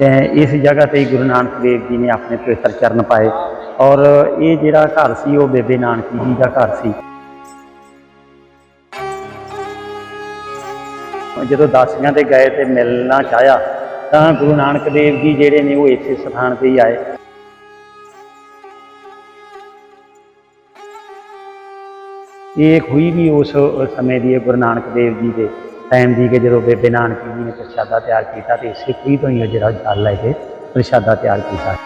ਤੇ ਇਸ ਜਗ੍ਹਾ ਤੇ ਹੀ ਗੁਰੂ ਨਾਨਕ ਦੇਵ ਜੀ ਨੇ ਆਪਣੇ ਪਵਿੱਤਰ ਚਰਨ ਪਾਏ ਔਰ ਇਹ ਜਿਹੜਾ ਘਰ ਸੀ, ਉਹ ਬੇਬੇ ਨਾਨਕੀ ਜੀ ਦਾ ਘਰ ਸੀ। ਜਦੋਂ ਦਾਸੀਆਂ ਤੇ ਗਏ ਤੇ ਮਿਲਣਾ ਚਾਹਿਆ, ਤਾਂ ਗੁਰੂ ਨਾਨਕ ਦੇਵ ਜੀ ਜਿਹੜੇ ਨੇ, ਉਹ ਇਸੇ ਸਥਾਨ ਤੇ ਹੀ ਆਏ। ਇਹ ਹੋਈ ਵੀ ਉਸ ਸਮੇਂ ਦੀ ਹੈ ਗੁਰੂ ਨਾਨਕ ਦੇਵ ਜੀ ਦੇ। ਟਾਈਮ ਦੀ ਕਿ ਜਦੋਂ ਬੇਬੇ ਨਾਨਕੀ ਜੀ ਨੇ ਪ੍ਰਸ਼ਾਦਾ ਤਿਆਰ ਕੀਤਾ ਤੇ ਇਸੇ ਖੂਹੀ ਤੋਂ ਹੀ ਜਿਹੜਾ ਜਲ ਲੈ ਕੇ ਪ੍ਰਸ਼ਾਦਾ ਤਿਆਰ ਕੀਤਾ।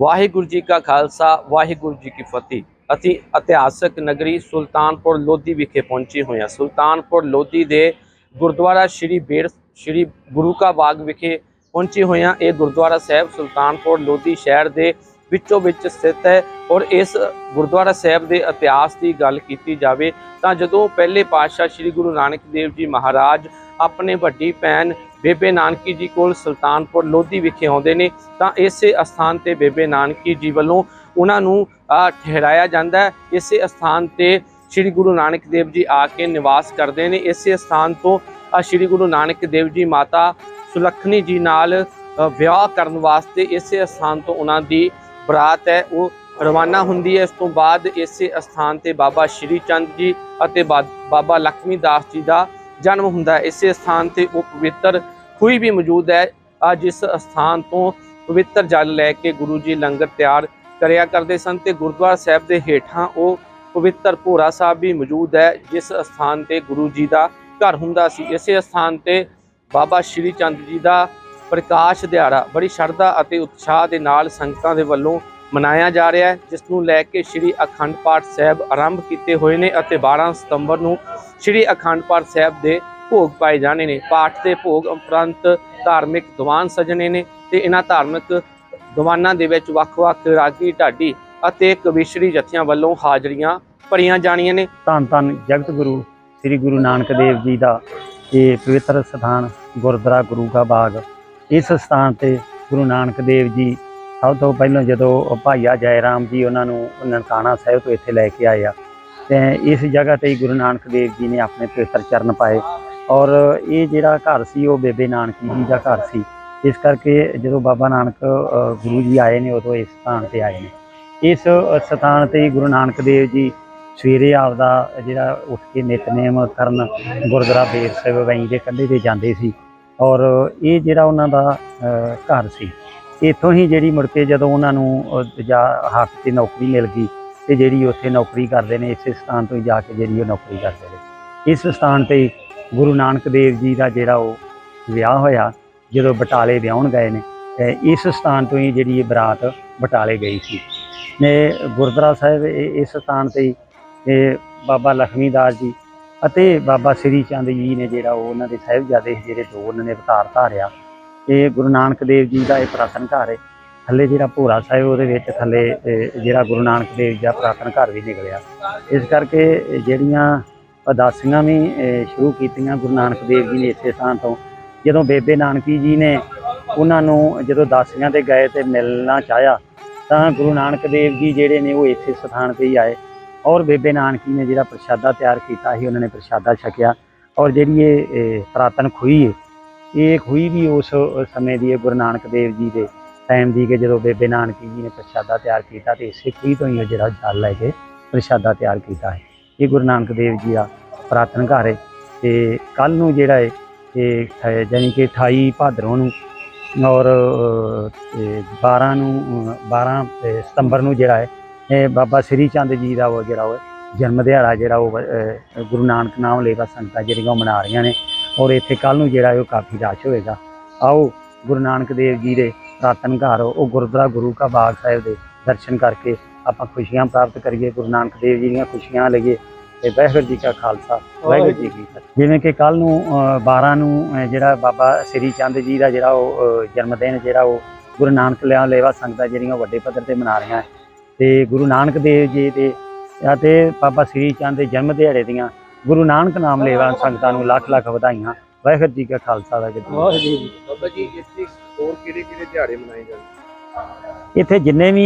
ਵਾਹਿਗੁਰੂ ਜੀ ਕਾ ਖਾਲਸਾ, ਵਾਹਿਗੁਰੂ ਜੀ ਕੀ ਫਤਿਹ। ਅਸੀਂ ਇਤਿਹਾਸਕ ਨਗਰੀ ਸੁਲਤਾਨਪੁਰ ਲੋਧੀ ਵਿਖੇ ਪਹੁੰਚੇ ਹੋਏ ਹਾਂ। ਸੁਲਤਾਨਪੁਰ ਲੋਧੀ ਦੇ ਗੁਰਦੁਆਰਾ ਸ਼੍ਰੀ ਬੇਰ ਸ਼੍ਰੀ ਗੁਰੂ ਕਾ ਬਾਗ ਵਿਖੇ ਪਹੁੰਚੇ ਹੋਏ ਹਾਂ। ਇਹ ਗੁਰਦੁਆਰਾ ਸਾਹਿਬ ਸੁਲਤਾਨਪੁਰ ਲੋਧੀ ਸ਼ਹਿਰ ਦੇ ਵਿੱਚੋਂ ਵਿੱਚ ਸਥਿਤ ਹੈ ਔਰ ਇਸ ਗੁਰਦੁਆਰਾ ਸਾਹਿਬ ਦੇ ਇਤਿਹਾਸ ਦੀ ਗੱਲ ਕੀਤੀ ਜਾਵੇ ਤਾਂ ਜਦੋਂ ਪਹਿਲੇ ਪਾਤਸ਼ਾਹ ਸ੍ਰੀ ਗੁਰੂ ਨਾਨਕ ਦੇਵ ਜੀ ਮਹਾਰਾਜ ਆਪਣੇ ਵੱਡੀ ਭੈਣ ਬੇਬੇ ਨਾਨਕੀ ਜੀ ਕੋਲ ਸੁਲਤਾਨਪੁਰ ਲੋਧੀ ਵਿਖੇ ਆਉਂਦੇ ਨੇ ਤਾਂ ਇਸੇ ਅਸਥਾਨ ਤੇ ਬੇਬੇ ਨਾਨਕੀ ਜੀ ਵੱਲੋਂ ਉਹਨਾਂ ਨੂੰ ਠਹਿਰਾਇਆ ਜਾਂਦਾ ਹੈ। ਇਸੇ ਅਸਥਾਨ ਤੇ ਸ੍ਰੀ ਗੁਰੂ ਨਾਨਕ ਦੇਵ ਜੀ ਆ ਕੇ ਨਿਵਾਸ ਕਰਦੇ ਨੇ। ਇਸੇ ਸਥਾਨ ਤੋਂ ਸ੍ਰੀ ਗੁਰੂ ਨਾਨਕ ਦੇਵ ਜੀ ਮਾਤਾ ਸੁਲੱਖਣੀ ਜੀ ਨਾਲ ਵਿਆਹ ਕਰਨ ਵਾਸਤੇ ਇਸੇ ਸਥਾਨ ਤੋਂ ਉਹਨਾਂ ਦੀ ਬਰਾਤ ਹੈ। ਉਹ ਰਵਾਨਾ ਹੁੰਦੀ ਹੈ। ਇਸ ਤੋਂ ਬਾਅਦ ਇਸੇ ਅਸਥਾਨ ਤੇ ਬਾਬਾ ਸ਼੍ਰੀ ਚੰਦ ਜੀ ਅਤੇ ਬਾ- ਬਾਬਾ ਲక్ష్ਮੀ ਦਾਸ ਜੀ ਦਾ ਜਨਮ ਹੁੰਦਾ ਹੈ। ਇਸੇ ਸਥਾਨ ਤੇ ਉਹ ਪਵਿੱਤਰ ਖੂਹੀ ਵੀ ਮੌਜੂਦ ਹੈ। ਆ ਜਿਸ ਸਥਾਨ ਤੋਂ ਪਵਿੱਤਰ ਜਲ ਲੈ ਕੇ ਗੁਰੂ ਜੀ ਲੰਗਰ ਤਿਆਰ ਕਰਿਆ ਕਰਦੇ ਸਨ ਤੇ ਗੁਰਦੁਆਰਾ ਸਾਹਿਬ ਦੇ ਹੇਠਾਂ ਉਹ ਪਵਿੱਤਰ ਭੋਰਾ ਸਾਹਿਬ ਵੀ ਮੌਜੂਦ ਹੈ, ਜਿਸ ਸਥਾਨ ਤੇ ਗੁਰੂ ਜੀ ਦਾ ਘਰ ਹੁੰਦਾ ਸੀ, ਇਸੇ ਸਥਾਨ ਤੇ ਬਾਬਾ ਸ਼੍ਰੀ ਚੰਦ ਜੀ ਦਾ ਪ੍ਰਕਾਸ਼ ਦਿਹਾੜਾ ਬੜੀ ਸ਼ਰਧਾ ਅਤੇ ਉਤਸ਼ਾਹ ਦੇ ਨਾਲ ਸੰਗਤਾਂ ਦੇ ਵੱਲੋਂ ਮਨਾਇਆ ਜਾ ਰਿਹਾ ਹੈ, ਜਿਸ ਨੂੰ ਲੈ ਕੇ ਸ਼੍ਰੀ ਅਖੰਡ ਪਾਠ ਸਾਹਿਬ ਆਰੰਭ ਕੀਤੇ ਹੋਏ ਨੇ ਅਤੇ 12 ਸਤੰਬਰ ਨੂੰ ਸ਼੍ਰੀ ਅਖੰਡ ਪਾਠ ਸਾਹਿਬ ਦੇ ਭੋਗ ਪਾਏ ਜਾਣੇ ਨੇ। ਪਾਠ ਦੇ ਭੋਗ ਉਪਰੰਤ ਧਾਰਮਿਕ ਦੀਵਾਨ ਸਜਣੇ ਨੇ ਤੇ ਇਹਨਾਂ ਧਾਰਮਿਕ ਦੀਵਾਨਾਂ ਦੇ ਵਿੱਚ ਵੱਖ-ਵੱਖ ਰਾਗੀ ਢਾਡੀ ਅਤੇ ਕਵੀਸ਼ਰੀ ਜਥਿਆਂ ਵੱਲੋਂ ਹਾਜ਼ਰੀਆਂ ਭਰੀਆਂ ਜਾਣੀਆਂ ਨੇ। ਧੰਨ ਧੰਨ ਜਗਤ ਗੁਰੂ ਸ੍ਰੀ ਗੁਰੂ ਨਾਨਕ ਦੇਵ ਜੀ ਦਾ ਇਹ ਪਵਿੱਤਰ ਸਥਾਨ ਗੁਰਦੁਆਰਾ ਗੁਰੂ ਕਾ ਬਾਗ। ਇਸ ਸਥਾਨ ਤੇ ਗੁਰੂ ਨਾਨਕ ਦੇਵ ਜੀ ਸਭ ਤੋਂ ਪਹਿਲਾਂ ਜਦੋਂ ਭਾਈਆ ਜੈ ਰਾਮ ਜੀ ਉਹਨਾਂ ਨੂੰ ਨਨਕਾਣਾ ਸਾਹਿਬ ਤੋਂ ਇੱਥੇ ਲੈ ਕੇ ਆਇਆ ਆ, ਤੇ ਇਸ ਜਗ੍ਹਾ ਤੇ ਹੀ ਗੁਰੂ ਨਾਨਕ ਦੇਵ ਜੀ ਨੇ ਆਪਣੇ ਪਵਿੱਤਰ ਚਰਨ ਪਾਏ ਔਰ ਇਹ ਜਿਹੜਾ ਘਰ ਸੀ, ਉਹ ਬੇਬੇ ਨਾਨਕੀ ਜੀ ਦਾ ਘਰ ਸੀ। ਇਸ ਕਰਕੇ ਜਦੋਂ ਬਾਬਾ ਨਾਨਕ ਗੁਰੂ ਜੀ ਆਏ ਨੇ, ਉਦੋਂ ਇਸ ਸਥਾਨ ਤੇ ਆਏ ਨੇ। ਇਸ ਸਥਾਨ ਤੇ ਹੀ ਗੁਰੂ ਨਾਨਕ ਦੇਵ ਜੀ ਸਵੇਰੇ ਆਪਦਾ ਜਿਹੜਾ ਉੱਠ ਕੇ ਨਿਤਨੇਮ ਕਰਨ ਗੁਰਦੁਆਰਾ ਬੇਰ ਸਾਹਿਬ ਵੈਂ ਦੇ ਕੰਢੇ ਤੇ ਜਾਂਦੇ ਸੀ ਔਰ ਇਹ ਜਿਹੜਾ ਉਹਨਾਂ ਦਾ ਘਰ ਸੀ। ਇੱਥੋਂ ਹੀ ਜਿਹੜੀ ਮੁੜ ਕੇ ਜਦੋਂ ਉਹਨਾਂ ਨੂੰ ਅ, ਜਾ ਹੱਕ ਤੇ ਨੌਕਰੀ ਮਿਲ ਗਈ ਤੇ ਜਿਹੜੀ ਉੱਥੇ ਨੌਕਰੀ ਕਰਦੇ ਨੇ ਇਸੇ ਸਥਾਨ ਤੋਂ ਹੀ ਜਾ ਕੇ ਜਿਹੜੀ ਉਹ ਨੌਕਰੀ ਕਰਦੇ ਨੇ। ਇਸ ਸਥਾਨ ਤੇ ਗੁਰੂ ਨਾਨਕ ਦੇਵ ਜੀ ਦਾ ਜਿਹੜਾ ਉਹ ਵਿਆਹ ਹੋਇਆ ਜਦੋਂ ਬਟਾਲੇ ਵਿਆਹਣ ਗਏ ਨੇ ਇਸ ਸਥਾਨ ਤੋਂ ਹੀ ਜਿਹੜੀ ਇਹ ਬਰਾਤ ਬਟਾਲੇ ਗਈ ਸੀ। ਨੇ ਗੁਰਦੁਆਰਾ ਸਾਹਿਬ ਇਹ- ਇਸ ਸਥਾਨ ਤੇ ਹੀ ਬਾਬਾ ਲਖਮੀ ਦਾਸ ਜੀ ਅਤੇ ਬਾਬਾ ਸ੍ਰੀ ਚੰਦ ਜੀ ਨੇ ਜਿਹੜਾ ਉਹ ਉਹਨਾਂ ਦੇ ਸਾਹਿਬਜ਼ਾਦੇ ਜਿਹੜੇ ਦੋ ਉਹਨਾਂ ਨੇ ਅਵਤਾਰ ਧਾਰਿਆ। ਇਹ ਗੁਰੂ ਨਾਨਕ ਦੇਵ ਜੀ ਦਾ ਇਹ ਪ੍ਰਾਤਨ ਘਰ ਹੈ ਥੱਲੇ ਜਿਹੜਾ ਭੋਰਾ ਸਾਹਿਬ ਉਹਦੇ ਵਿੱਚ ਥੱਲੇ ਜਿਹੜਾ ਗੁਰੂ ਨਾਨਕ ਦੇਵ ਜੀ ਦਾ ਪ੍ਰਾਤਨ ਘਰ ਵੀ ਨਿਕਲਿਆ। ਇਸ ਕਰਕੇ ਜਿਹੜੀਆਂ ਉਦਾਸੀਆਂ ਵੀ ਸ਼ੁਰੂ ਕੀਤੀਆਂ ਗੁਰੂ ਨਾਨਕ ਦੇਵ ਜੀ ਨੇ ਇਸੇ ਸਥਾਨ ਤੋਂ, ਜਦੋਂ ਬੇਬੇ ਨਾਨਕੀ ਜੀ ਨੇ ਉਹਨਾਂ ਨੂੰ ਜਦੋਂ ਦਾਸੀਆਂ ਤੇ ਗਏ ਤੇ ਮਿਲਣਾ ਚਾਹਿਆ, ਤਾਂ ਗੁਰੂ ਨਾਨਕ ਦੇਵ ਜੀ ਜਿਹੜੇ ਨੇ ਉਹ ਇਸੇ ਸਥਾਨ ਤੇ ਹੀ ਆਏ। ਔਰ ਬੇਬੇ ਨਾਨਕੀ ਨੇ ਜਿਹੜਾ ਪ੍ਰਸ਼ਾਦਾ ਤਿਆਰ ਕੀਤਾ ਸੀ ਉਹਨਾਂ ਨੇ ਪ੍ਰਸ਼ਾਦਾ ਛਕਿਆ ਔਰ ਜਿਹੜੀ ਇਹ ਇਹ ਪੁਰਾਤਨ ਖੂਹੀ ਹੈ ਇਹ ਖੂਹੀ ਵੀ ਉਸ ਸਮੇਂ ਦੀ ਹੈ ਗੁਰੂ ਨਾਨਕ ਦੇਵ ਜੀ ਦੇ ਟਾਈਮ ਦੀ ਕਿ ਜਦੋਂ ਬੇਬੇ ਨਾਨਕੀ ਜੀ ਨੇ ਪ੍ਰਸ਼ਾਦਾ ਤਿਆਰ ਕੀਤਾ ਤੇ ਇਸੇ ਖੂਹੀ ਤੋਂ ਹੀ ਉਹ ਜਿਹੜਾ ਜਲ ਲੈ ਕੇ ਪ੍ਰਸ਼ਾਦਾ ਤਿਆਰ ਕੀਤਾ ਹੈ। ਇਹ ਗੁਰੂ ਨਾਨਕ ਦੇਵ ਜੀ ਦਾ ਪੁਰਾਤਨ ਘਰ ਹੈ ਤੇ ਕੱਲ ਨੂੰ ਜਿਹੜਾ ਹੈ ਇਹ ਹੈ ਜਾਣੀ ਕਿ 28 ਭਾਦਰੋਂ ਨੂੰ ਔਰ ਅ, 12 ਨੂੰ ਅ, 12 ਸਤੰਬਰ ਨੂੰ ਜਿਹੜਾ ਹੈ ਇਹ ਬਾਬਾ ਸ੍ਰੀ ਚੰਦ ਜੀ ਦਾ ਉਹ ਜਿਹੜਾ ਉਹ ਜਨਮ ਦਿਹਾੜਾ ਜਿਹੜਾ ਉਹ ਗੁਰੂ ਨਾਨਕ ਨਾਮ ਲੇਵਾ ਸੰਗਤਾਂ ਜਿਹੜੀਆਂ ਉਹ ਮਨਾ ਰਹੀਆਂ ਨੇ। ਔਰ ਇੱਥੇ ਕੱਲ ਨੂੰ ਜਿਹੜਾ ਉਹ ਕਾਫੀ ਰਸ਼ ਹੋਏਗਾ। ਆਓ ਗੁਰੂ ਨਾਨਕ ਦੇਵ ਜੀ ਦੇ ਪ੍ਰਾਤਨ ਘਰ ਉਹ ਗੁਰਦੁਆਰਾ ਗੁਰੂ ਕਾ ਬਾਗ ਸਾਹਿਬ ਦੇ ਦਰਸ਼ਨ ਕਰਕੇ ਆਪਾਂ ਖੁਸ਼ੀਆਂ ਪ੍ਰਾਪਤ ਕਰੀਏ ਗੁਰੂ ਨਾਨਕ ਦੇਵ ਜੀ ਦੀਆਂ ਖੁਸ਼ੀਆਂ ਲਈਏ। ਤੇ ਵਾਹਿਗੁਰੂ ਜੀ ਕਾ ਖਾਲਸਾ ਵਾਹਿਗੁਰੂ ਜੀ ਕੀ ਫਤਿਹ। ਜਿਵੇਂ ਕਿ ਕੱਲ ਨੂੰ ਅ, 12 ਨੂੰ ਜਿਹੜਾ ਬਾਬਾ ਸ੍ਰੀ ਚੰਦ ਜੀ ਦਾ ਜਿਹੜਾ ਉਹ ਜਨਮ ਦਿਨ ਜਿਹੜਾ ਉਹ ਗੁਰੂ ਨਾਨਕ ਲਿਆ ਲੇਵਾ ਸੰਗਤਾਂ ਜਿਹੜੀਆਂ ਉਹ ਵੱਡੇ ਪੱਧਰ ਤੇ ਮਨਾ ਰਹੀਆਂ ਤੇ ਗੁਰੂ ਨਾਨਕ ਦੇਵ ਜੀ ਦੇ ਅਤੇ ਬਾਬਾ ਸ੍ਰੀ ਚੰਦ ਦੇ ਜਨਮ ਦਿਹਾੜੇ ਦੀਆਂ ਗੁਰੂ ਨਾਨਕ ਨਾਮ ਲੇਵਾ ਸੰਗਤਾਂ ਨੂੰ ਲੱਖ ਲੱਖ ਵਧਾਈਆਂ। ਵਾਹਿਗੁਰੂ ਜੀ ਕਾ ਖਾਲਸਾ ਵਾਹਿਗੁਰੂ ਜੀ ਕੀ ਫਤਿਹ। ਬਾਬਾ ਜੀ ਇੱਥੇ ਹੋਰ ਕਿਹੜੇ ਕਿਹੜੇ ਦਿਹਾੜੇ ਮਨਾਏ ਜਾਂਦੇ? ਇੱਥੇ ਜਿੰਨੇ ਵੀ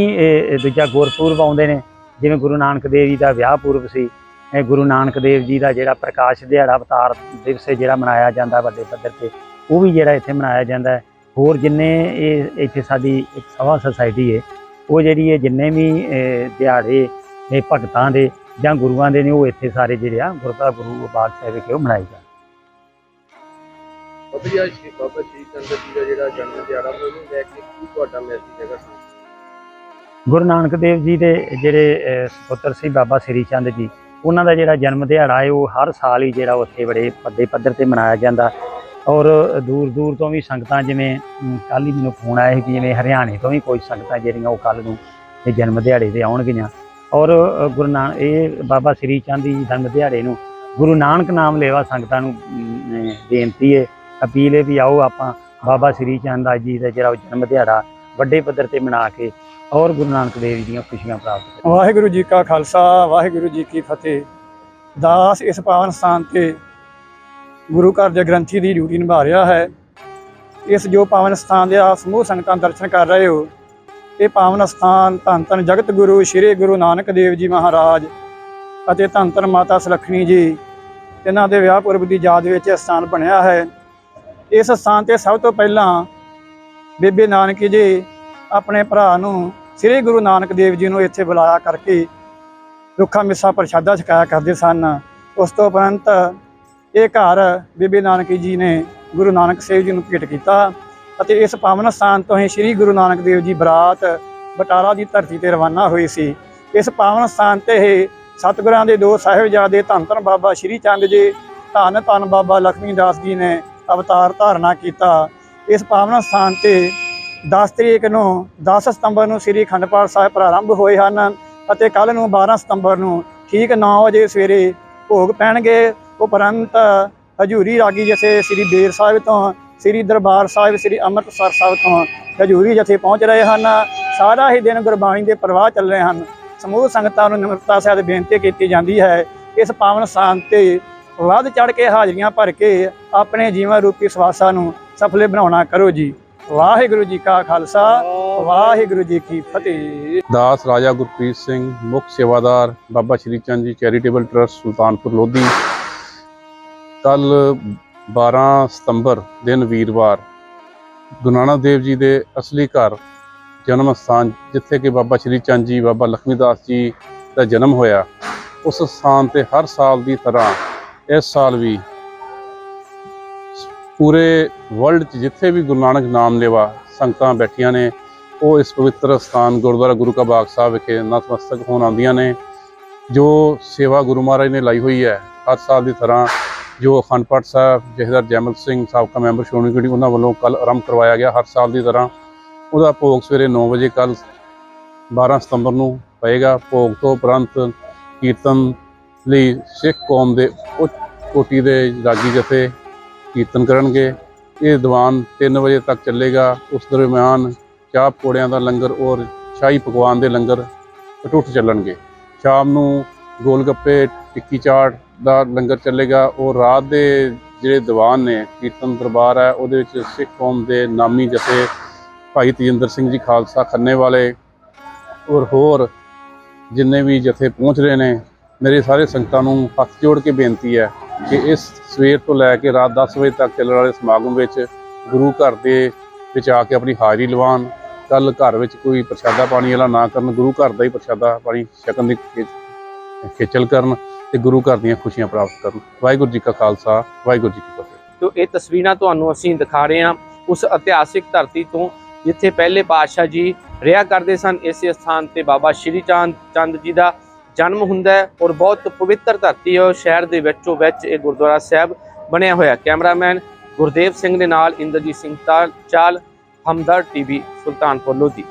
ਦੂਜਾ ਗੁਰਪੁਰਬ ਆਉਂਦੇ ਨੇ ਜਿਵੇਂ ਗੁਰੂ ਨਾਨਕ ਦੇਵ ਜੀ ਦਾ ਵਿਆਹ ਪੁਰਬ ਸੀ ਇਹ ਗੁਰੂ ਨਾਨਕ ਦੇਵ ਜੀ ਦਾ ਜਿਹੜਾ ਪ੍ਰਕਾਸ਼ ਦਿਹਾੜਾ ਅਵਤਾਰ ਦਿਵਸ ਜਿਹੜਾ ਮਨਾਇਆ ਜਾਂਦਾ ਵੱਡੇ ਪੱਧਰ ਤੇ ਉਹ ਵੀ ਜਿਹੜਾ ਇੱਥੇ ਮਨਾਇਆ ਜਾਂਦਾ ਹੋਰ ਜਿੰਨੇ ਇਹ ਇੱਥੇ ਸਾਡੀ ਇੱਕ ਸਭਾ ਸੁਸਾਇਟੀ ਹੈ ਉਹ ਜਿਹੜੀ ਹੈ ਜਿੰਨੇ ਵੀ ਇਹ, ਦਿਹਾੜੇ ਇਹ ਭਗਤਾਂ ਦੇ ਜਾਂ ਗੁਰੂਆਂ ਦੇ ਨੇ ਉਹ ਇੱਥੇ ਸਾਰੇ ਜਿਹੜੇ ਆ ਗੁਰਦੁਆਰਾ ਗੁਰੂ ਬਾਗ ਸਾਹਿਬ ਵਿਖੇ ਉਹ ਮਨਾਏ ਜਾਂਦੇ ਵਧੀਆ ਸ਼੍ਰੀ ਬਾਬਾ ਸ਼੍ਰੀ ਚੰਦਰ ਜੀ ਦਾ ਜਿਹੜਾ ਜਨਮ ਦਿਹਾੜਾ ਉਹਨੂੰ ਲੈ ਕੇ ਕੀ ਤੁਹਾਡਾ ਮੈਸੇਜ ਹੈਗਾ ਸਾਨੂੰ? ਗੁਰੂ ਨਾਨਕ ਦੇਵ ਜੀ ਦੇ ਜਿਹੜੇ ਸੁਪੁੱਤਰ ਸੀ ਬਾਬਾ ਸ੍ਰੀ ਚੰਦ ਜੀ ਉਹਨਾਂ ਦਾ ਜਿਹੜਾ ਜਨਮ ਦਿਹਾੜਾ ਹੈ ਉਹ ਹਰ ਸਾਲ ਹੀ ਜਿਹੜਾ ਉੱਥੇ ਬੜੇ ਵੱਡੇ ਪੱਧਰ ਤੇ ਮਨਾਇਆ ਜਾਂਦਾ। ਔਰ ਦੂਰ ਦੂਰ ਤੋਂ ਵੀ ਸੰਗਤਾਂ ਜਿਵੇਂ ਕੱਲ ਹੀ ਮੈਨੂੰ ਫੋਨ ਆਇਆ ਸੀ ਕਿ ਜਿਵੇਂ ਹਰਿਆਣੇ ਤੋਂ ਵੀ ਕੋਈ ਸੰਗਤਾਂ ਜਿਹੜੀਆਂ ਉਹ ਕੱਲ ਨੂੰ ਇਹ ਜਨਮ ਦਿਹਾੜੇ ਤੇ ਆਉਣਗੀਆਂ। ਔਰ ਗੁਰੂ ਨਾਨਕ ਇਹ ਬਾਬਾ ਸ੍ਰੀ ਚੰਦ ਜੀ ਜਨਮ ਦਿਹਾੜੇ ਨੂੰ ਗੁਰੂ ਨਾਨਕ ਨਾਮ ਲੈਵਾ ਸੰਗਤਾਂ ਨੂੰ ਬੇਨਤੀ ਹੈ, ਅਪੀਲ ਹੈ ਵੀ ਆਓ ਆਪਾਂ ਬਾਬਾ ਸ੍ਰੀ ਚੰਦ ਆ ਜੀ ਦਾ ਜਿਹੜਾ ਉਹ ਜਨਮ ਦਿਹਾੜਾ ਵੱਡੇ ਪੱਧਰ ਤੇ ਮਨਾ ਕੇ ਔਰ ਗੁਰੂ ਨਾਨਕ ਦੇਵ ਜੀ ਦੀਆਂ ਖੁਸ਼ੀਆਂ ਪ੍ਰਾਪਤ ਕਰੀਏ। ਵਾਹਿਗੁਰੂ ਜੀ ਕਾ ਖਾਲਸਾ, ਵਾਹਿਗੁਰੂ ਜੀ ਕੀ ਫਤਿਹ। ਦਾਸ ਇਸ ਪਾਵਨ ਸਥਾਨ ਤੇ ਗੁਰੂ ਘਰ ਦੇ ਗ੍ਰੰਥੀ ਦੀ ਡਿਊਟੀ ਨਿਭਾ ਰਿਹਾ ਹੈ। ਇਸ ਜੋ ਪਾਵਨ ਸਥਾਨ ਦੇ ਆਪ ਸਮੂਹ ਸੰਗਤਾਂ ਦਰਸ਼ਨ ਕਰ ਰਹੇ ਹੋ। ਇਹ ਪਾਵਨ ਸਥਾਨ ਧੰਨ ਧੰਨ ਜਗਤ ਗੁਰੂ, ਸ੍ਰੀ ਗੁਰੂ ਨਾਨਕ ਦੇਵ ਜੀ ਮਹਾਰਾਜ ਅਤੇ ਧੰਨ ਧੰਨ ਮਾਤਾ ਸੁਲੱਖਣੀ ਜੀ ਇਹਨਾਂ ਦੇ ਵਿਆਹ ਪੁਰਬ ਦੀ ਯਾਦ ਵਿੱਚ ਇਹ ਸਥਾਨ ਬਣਿਆ ਹੈ। ਇਸ ਸਥਾਨ ਤੇ ਸਭ ਤੋਂ ਪਹਿਲਾਂ ਬੇਬੇ ਨਾਨਕੀ ਜੀ ਆਪਣੇ ਭਰਾ ਨੂੰ ਸ੍ਰੀ ਗੁਰੂ ਨਾਨਕ ਦੇਵ ਜੀ ਨੂੰ ਇੱਥੇ ਬੁਲਾਇਆ ਕਰਕੇ ਰੁੱਖਾ ਮਿੱਸਾ ਪ੍ਰਸ਼ਾਦਾ ਛਕਾਇਆ ਕਰਦੇ ਸਨ। ਉਸ ਤੋਂ ਉਪਰੰਤ ਇਹ ਘਰ ਬੇਬੇ ਨਾਨਕੀ ਜੀ ਨੇ ਗੁਰੂ ਨਾਨਕ ਦੇਵ ਜੀ ਨੂੰ ਭੇਟ ਕੀਤਾ ਅਤੇ ਇਸ ਪਾਵਨ ਸਥਾਨ ਤੋਂ ਹੀ ਸ੍ਰੀ ਗੁਰੂ ਨਾਨਕ ਦੇਵ ਜੀ ਬਰਾਤ ਬਟਾਲਾ ਦੀ ਧਰਤੀ ਤੇ ਰਵਾਨਾ ਹੋਈ ਸੀ। ਇਸ ਪਾਵਨ ਸਥਾਨ ਤੇ ਹੀ ਸਤਿਗੁਰਾਂ ਦੇ ਦੋ ਸਾਹਿਬਜ਼ਾਦੇ ਧੰਨ ਧੰਨ ਬਾਬਾ ਸ੍ਰੀ ਚੰਦ ਜੀ, ਧੰਨ ਧੰਨ ਬਾਬਾ ਲਖਮੀ ਦਾਸ ਜੀ ਨੇ ਅਵਤਾਰ ਧਾਰਨਾ ਕੀਤਾ। ਇਸ ਪਾਵਨ ਸਥਾਨ ਤੇ 10 ਤਰੀਕ ਨੂੰ 10 ਸਤੰਬਰ ਨੂੰ ਸ੍ਰੀ ਅਖੰਡ ਪਾਠ ਸਾਹਿਬ ਪ੍ਰਾਰੰਭ ਹੋਏ ਹਨ ਅਤੇ ਕੱਲ ਨੂੰ 12 ਸਤੰਬਰ ਨੂੰ ਠੀਕ 9 ਵਜੇ ਸਵੇਰੇ ਭੋਗ ਪੈਣਗੇ। ਉਪਰੰਤ ਹਜੂਰੀ ਰਾਗੀ ਜਥੇ ਸ੍ਰੀ ਬੇਰ ਸਾਹਿਬ ਤੋਂ, ਸ੍ਰੀ ਦਰਬਾਰ ਸਾਹਿਬ, ਸ੍ਰੀ ਅੰਮ੍ਰਿਤਸਰ ਸਾਹਿਬ ਤੋਂ ਹਜੂਰੀ ਜਥੇ ਪਹੁੰਚ ਰਹੇ ਹਨ, ਸਾਰਾ ਹੀ ਦਿਨ ਗੁਰਬਾਣੀ ਦੇ ਪ੍ਰਵਾਹ ਚੱਲ ਰਹੇ ਹਨ। ਸਮੂਹ ਸੰਗਤਾਂ ਨੂੰ ਨਿਮਰਤਾ ਸਹਿਤ ਬੇਨਤੀ ਕੀਤੀ ਜਾਂਦੀ ਹੈ, ਇਸ ਪਾਵਨ ਸਥਾਨ ਤੇ ਵੱਧ ਚੜ ਕੇ ਹਾਜ਼ਰੀਆਂ ਭਰ ਕੇ ਆਪਣੇ ਜੀਵਨ ਰੂਪੀ ਸਵਾਸਾਂ ਨੂੰ ਸਫਲੇ ਬਣਾਉਣਾ ਕਰੋ ਜੀ। ਵਾਹਿਗੁਰੂ ਜੀ ਕਾ ਖਾਲਸਾ, ਵਾਹਿਗੁਰੂ ਜੀ ਕੀ ਫਤਿਹ। ਦਾਸ ਰਾਜਾ ਗੁਰਪ੍ਰੀਤ ਸਿੰਘ, ਮੁੱਖ ਸੇਵਾਦਾਰ ਬਾਬਾ ਸ਼੍ਰੀ ਚੰਦ ਜੀ ਚੈਰੀਟੇਬਲ ਟਰਸਟ ਸੁਲਤਾਨਪੁਰ ਲੋਧੀ ਕੱਲ 12 ਸਤੰਬਰ ਦਿਨ ਵੀਰਵਾਰ ਗੁਰੂ ਨਾਨਕ ਦੇਵ ਜੀ ਦੇ ਅਸਲੀ ਘਰ ਜਨਮ ਸਥਾਨ ਜਿੱਥੇ ਕਿ ਬਾਬਾ ਸ਼੍ਰੀ ਚੰਦ ਜੀ, ਬਾਬਾ ਲਖਮੀ ਦਾਸ ਜੀ ਦਾ ਜਨਮ ਹੋਇਆ, ਉਸ ਸਥਾਨ ਤੇ ਹਰ ਸਾਲ ਦੀ ਤਰ੍ਹਾਂ ਇਸ ਸਾਲ ਵੀ ਪੂਰੇ ਵਰਲਡ 'ਚ ਜਿੱਥੇ ਵੀ ਗੁਰੂ ਨਾਨਕ ਨਾਮ ਲੇਵਾ ਸੰਗਤਾਂ ਬੈਠੀਆਂ ਨੇ, ਉਹ ਇਸ ਪਵਿੱਤਰ ਸਥਾਨ ਗੁਰਦੁਆਰਾ ਗੁਰੂ ਕਾ ਬਾਗ ਸਾਹਿਬ ਵਿਖੇ ਨਤਮਸਤਕ ਹੋਣ ਆਉਂਦੀਆਂ ਨੇ, ਜੋ ਸੇਵਾ ਗੁਰੂ ਮਹਾਰਾਜ ਨੇ ਲਾਈ ਹੋਈ ਹੈ, ਹਰ ਸਾਲ ਦੀ ਤਰ੍ਹਾਂ ਜੋ ਅਖੰਡ ਪਾਠ ਸਾਹਿਬ ਜਥੇਦਾਰ ਜੈਮਲ ਸਿੰਘ ਸਾਬਕਾ ਮੈਂਬਰ ਸ਼੍ਰੋਮਣੀ ਕਮੇਟੀ, ਉਹਨਾਂ ਵੱਲੋਂ ਕੱਲ ਆਰੰਭ ਕਰਵਾਇਆ ਗਿਆ ਹਰ ਸਾਲ ਦੀ ਤਰ੍ਹਾਂ। ਉਹਦਾ ਭੋਗ ਸਵੇਰੇ 9 ਵਜੇ ਕੱਲ 12 ਸਤੰਬਰ ਨੂੰ ਪਏਗਾ। ਭੋਗ ਤੋਂ ਉਪਰੰਤ ਕੀਰਤਨ ਲਈ ਸਿੱਖ ਕੌਮ ਦੇ ਉੱਚ ਕੋਟੀ ਦੇ ਰਾਗੀ ਜਥੇ ਕੀਰਤਨ ਕਰਨਗੇ। ਇਹ ਦੀਵਾਨ 3 ਵਜੇ ਤੱਕ ਚੱਲੇਗਾ। ਉਸ ਦਰਮਿਆਨ ਚਾਹ ਪਕੌੜਿਆਂ ਦਾ ਲੰਗਰ ਔਰ ਸ਼ਾਹੀ ਪਕਵਾਨ ਦੇ ਲੰਗਰ ਟੁੱਟ ਚੱਲਣਗੇ। ਸ਼ਾਮ ਨੂੰ ਗੋਲ ਗੱਪੇ ਟਿੱਕੀ ਚਾਟ ਦਾ ਲੰਗਰ ਚੱਲੇਗਾ। ਔਰ ਰਾਤ ਦੇ ਜਿਹੜੇ ਦੀਵਾਨ ਨੇ, ਕੀਰਤਨ ਦਰਬਾਰ ਹੈ, ਉਹਦੇ ਵਿੱਚ ਸਿੱਖ ਕੌਮ ਦੇ ਨਾਮੀ ਜਥੇ ਭਾਈ ਤੇਜਿੰਦਰ ਸਿੰਘ ਜੀ ਖਾਲਸਾ ਖੰਨੇ ਵਾਲੇ ਔਰ ਹੋਰ ਜਿੰਨੇ ਵੀ ਜਥੇ ਪਹੁੰਚ ਰਹੇ ਨੇ, ਮੇਰੇ ਸਾਰੇ ਸੰਗਤਾਂ ਨੂੰ ਹੱਥ ਜੋੜ ਕੇ ਬੇਨਤੀ ਹੈ ਕਿ ਇਸ ਸਵੇਰ ਤੋਂ ਲੈ ਕੇ ਰਾਤ 10 ਵਜੇ ਤੱਕ ਚੱਲਣ ਵਾਲੇ ਸਮਾਗਮ ਵਿੱਚ ਗੁਰੂ ਘਰ ਦੇ ਵਿੱਚ ਆ ਕੇ ਆਪਣੀ ਹਾਜ਼ਰੀ ਲਵਾਉਣ। ਕੱਲ ਘਰ ਵਿੱਚ ਕੋਈ ਪ੍ਰਸ਼ਾਦਾ ਪਾਣੀ ਵਾਲਾ ਨਾ ਕਰਨ, ਗੁਰੂ ਘਰ ਦਾ ਹੀ ਪ੍ਰਸ਼ਾਦਾ ਪਾਣੀ ਛਕਣ ਦੀ ਖੇ- ਖੇਚਲ ਕਰਨ। ਤੇ ਗੁਰੂ ਘਰ ਦੀਆਂ ਖੁਸ਼ੀਆਂ ਪ੍ਰਾਪਤ ਕਰਨ। ਵਾਹਿਗੁਰੂ ਜੀ ਕਾ ਖਾਲਸਾ, ਵਾਹਿਗੁਰੂ ਜੀ ਕੀ ਫਤਿਹ। ਤੋ ਇਹ ਤਸਵੀਰਾਂ ਤੁਹਾਨੂੰ ਅਸੀਂ ਦਿਖਾ ਰਹੇ ਹਾਂ ਉਸ ਇਤਿਹਾਸਿਕ ਧਰਤੀ ਤੋਂ, ਜਿੱਥੇ ਪਹਿਲੇ ਪਾਤਸ਼ਾਹ ਜੀ ਰਿਹਾ ਕਰਦੇ ਸਨ। ਇਸੇ ਸਥਾਨ ਤੇ ਬਾਬਾ ਸ਼੍ਰੀ ਚੰਦ ਚੰਦ ਜੀ ਦਾ ਜਨਮ ਹੁੰਦਾ ਹੈ ਔਰ ਬਹੁਤ ਪਵਿੱਤਰ ਧਰਤੀ ਹੈ। ਉਹ ਸ਼ਹਿਰ ਦੇ ਵਿੱਚੋਂ ਵਿੱਚ ਇਹ ਗੁਰਦੁਆਰਾ ਸਾਹਿਬ ਬਣਿਆ ਹੋਇਆ ਕੈਮਰਾਮੈਨ ਗੁਰਦੇਵ ਸਿੰਘ ਦੇ ਨਾਲ ਇੰਦਰਜੀਤ ਸਿੰਘ ਤਾਲ, ਚਾਲ ਹਮਦਰ ਟੀਵੀ, ਸੁਲਤਾਨਪੁਰ, ਲੋਧੀ।